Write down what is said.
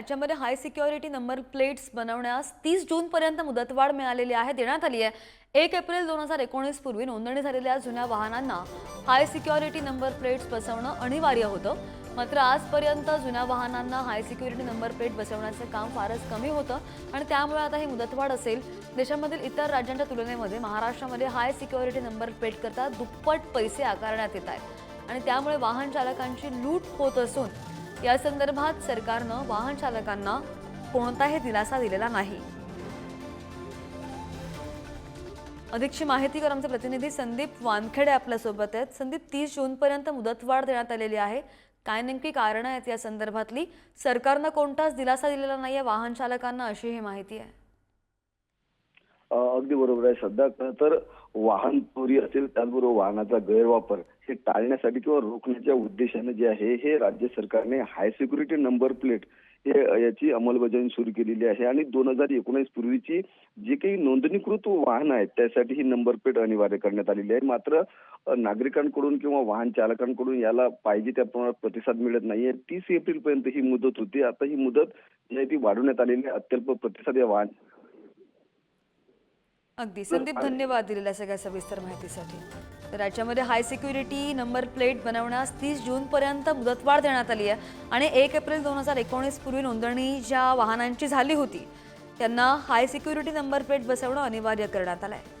राज्यामध्ये high security number plates बनवण्यास तीस जूनपर्यंत मुदतवाढ मिळालेली आहे देण्यात आली आहे. एक एप्रिल दोन हजार एकोणीस पूर्वी नोंदणी झालेल्या जुन्या वाहनांना हाय सिक्युरिटी नंबर प्लेट्स बसवणं अनिवार्य होतं. मात्र आजपर्यंत जुन्या वाहनांना हाय सिक्युरिटी नंबर प्लेट बसवण्याचं काम फारच कमी होतं आणि त्यामुळे आता ही मुदतवाढ असेल. देशामधील इतर राज्यांच्या तुलनेमध्ये महाराष्ट्रामध्ये हाय सिक्युरिटी नंबर प्लेट करता दुप्पट पैसे आकारण्यात येत आहेत. आणि त्यामुळे वाहन चालकांची लूट होत असून या संदर्भात सरकारनं वाहन चालकांना कोणताही दिलासा दिलेला नाही. अधिकची माहिती कर आमचे प्रतिनिधी संदीप वानखेडे आपल्यासोबत आहेत. संदीप तीस जूनपर्यंत मुदतवाढ देण्यात आलेली आहे. काय नेमकी कारणं आहेत या संदर्भातली? सरकारनं कोणताच दिलासा दिलेला नाही आहे वाहन चालकांना अशी ही माहिती आहे. अगदी बरोबर आहे सध्या तर वाहन चोरी असेल त्याचबरोबर वाहनाचा गैरवापर हे टाळण्यासाठी किंवा रोखण्याच्या उद्देशाने जे आहे हे राज्य सरकारने हाय सिक्युरिटी नंबर प्लेट हे याची अंमलबजावणी सुरू केलेली आहे. आणि दोन हजार एकोणीस पूर्वीची जी काही नोंदणीकृत वाहन आहेत त्यासाठी ही नंबर प्लेट अनिवार्य करण्यात आलेली आहे. मात्र नागरिकांकडून किंवा वाहन चालकांकडून याला पाहिजे त्या प्रमाणात प्रतिसाद मिळत नाहीये. तीस एप्रिल पर्यंत ही मुदत होती. आता ही मुदत जी आहे ती वाढवण्यात आलेली आहे. अत्यल्प प्रतिसाद या वाहन अगदी. संदीप धन्यवाद दिलेल्या सगळ्या सविस्तर माहितीसाठी. तर राज्यामध्ये हाय सिक्युरिटी नंबर प्लेट बनवण्यास तीस जूनपर्यंत मुदतवाढ देण्यात आली आहे आणि एक एप्रिल दोन हजार एकोणीस पूर्वी नोंदणी ज्या वाहनांची झाली होती त्यांना हाय सिक्युरिटी नंबर प्लेट बसवणं अनिवार्य करण्यात आलं आहे